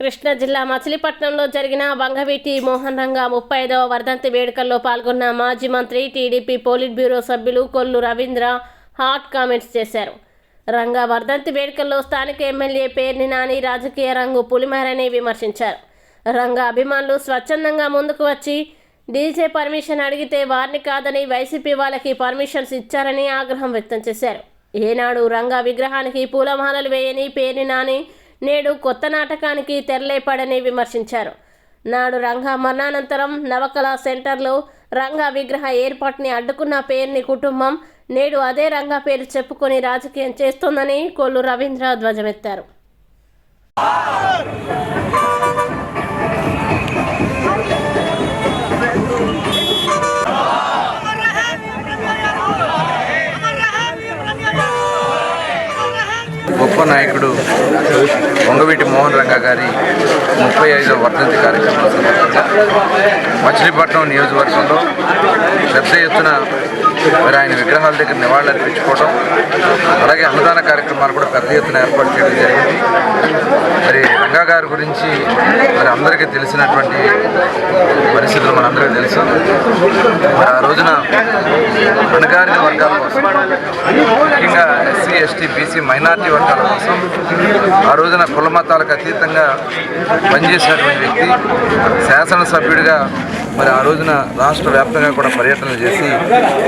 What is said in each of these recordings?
కృష్ణా జిల్లా మచిలీపట్నంలో జరిగిన వంగవీటి మోహన్ రంగ ముప్పై ఐదవ వర్ధంతి వేడుకల్లో పాల్గొన్న మాజీ మంత్రి టీడీపీ పోలిట్ బ్యూరో సభ్యులు కొల్లు రవీంద్ర హాట్ కామెంట్స్ చేశారు. రంగా వర్ధంతి వేడుకల్లో స్థానిక ఎమ్మెల్యే పేర్ని నాని రాజకీయ రంగు పులిమారని విమర్శించారు. రంగా అభిమానులు స్వచ్ఛందంగా ముందుకు వచ్చి డీజే పర్మిషన్ అడిగితే వారిని కాదని వైసీపీ వాళ్ళకి పర్మిషన్స్ ఇచ్చారని ఆగ్రహం వ్యక్తం చేశారు. ఏనాడు రంగా విగ్రహానికి పూలమాలలు వేయని పేర్ని నాని నేడు కొత్త నాటకానికి తెరలేపాడని విమర్శించారు. నాడు రంగా మరణానంతరం నవకళ సెంటర్లో రంగా విగ్రహ ఏర్పాటుని అడ్డుకున్న పేరుని కుటుంబం నేడు అదే రంగా పేరు చెప్పుకొని రాజకీయం చేస్తోందని కొల్లు రవీంద్ర ధ్వజమెత్తారు. గొప్ప నాయకుడు వంగవీటి మోహన్ రంగా గారి ముప్పై ఐదవ వర్ధంతి కార్యక్రమం సందర్భంగా మచిలీపట్నం నియోజకవర్గంలో పెద్ద ఎత్తున మరి ఆయన విగ్రహాల దగ్గర నివాళులు అర్పించుకోవడం అలాగే అన్నదాన కార్యక్రమాలు కూడా పెద్ద ఎత్తున ఏర్పాటు చేయడం జరిగింది. మరి రంగా గారి గురించి మరి అందరికీ తెలిసినటువంటి పరిస్థితులు మనందరికీ తెలుసు. మరి ఆ రోజున అణగారిన వర్గాల కోసం ముఖ్యంగా ఎస్సీ ఎస్టీ బీసీ మైనార్టీ వర్గాల కోసం ఆ రోజున కుల మతాలకు అతీతంగా పనిచేసినటువంటి వ్యక్తి శాసనసభ్యుడిగా మరి ఆ రోజున రాష్ట్ర వ్యాప్తంగా కూడా పర్యటనలు చేసి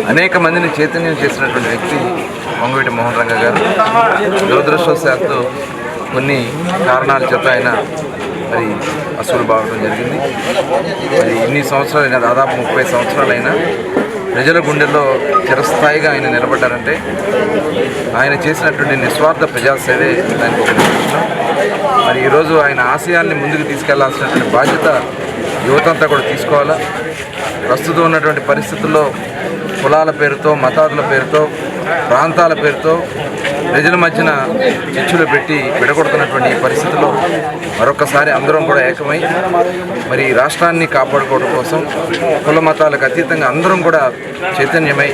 అనేక మందిని చైతన్యం చేసినటువంటి వ్యక్తి వంగవీటి మోహన్ రంగ గారు. దురదృష్టవశాత్తు కొన్ని కారణాల చేత ఆయన మరి అసూలు బాగడం జరిగింది. మరి ఇన్ని సంవత్సరాలైనా దాదాపు ముప్పై సంవత్సరాలైనా ప్రజల గుండెల్లో చిరస్థాయిగా ఆయన నిలబడ్డారంటే ఆయన చేసినటువంటి నిస్వార్థ ప్రజాసేవే దానికి ఒక మరి ఈరోజు ఆయన ఆశయాల్ని ముందుకు తీసుకెళ్ళాల్సినటువంటి బాధ్యత యువతంతా కూడా తీసుకోవాలా? ప్రస్తుతం ఉన్నటువంటి పరిస్థితుల్లో కులాల పేరుతో మతాదుల పేరుతో ప్రాంతాల పేరుతో ప్రజల మధ్యన చిచ్చులు పెట్టి విడగొడుతున్నటువంటి ఈ పరిస్థితుల్లో మరొకసారి అందరం కూడా ఏకమై మరి ఈ రాష్ట్రాన్ని కాపాడుకోవడం కోసం కుల మతాలకు అతీతంగా అందరం కూడా చైతన్యమై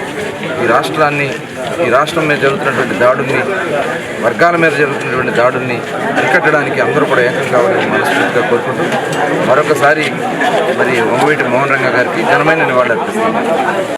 ఈ రాష్ట్రాన్ని ఈ రాష్ట్రం మీద జరుగుతున్నటువంటి దాడుల్ని వర్గాల మీద జరుగుతున్నటువంటి దాడుల్ని అరికట్టడానికి అందరూ కూడా ఏకం కావాలని మనస్ఫూర్తిగా కోరుకుంటూ మరొకసారి మరి వంగవీటి మోహన్ రంగ గారికి ఘనమైన నివాళులు అర్పిస్తున్నాను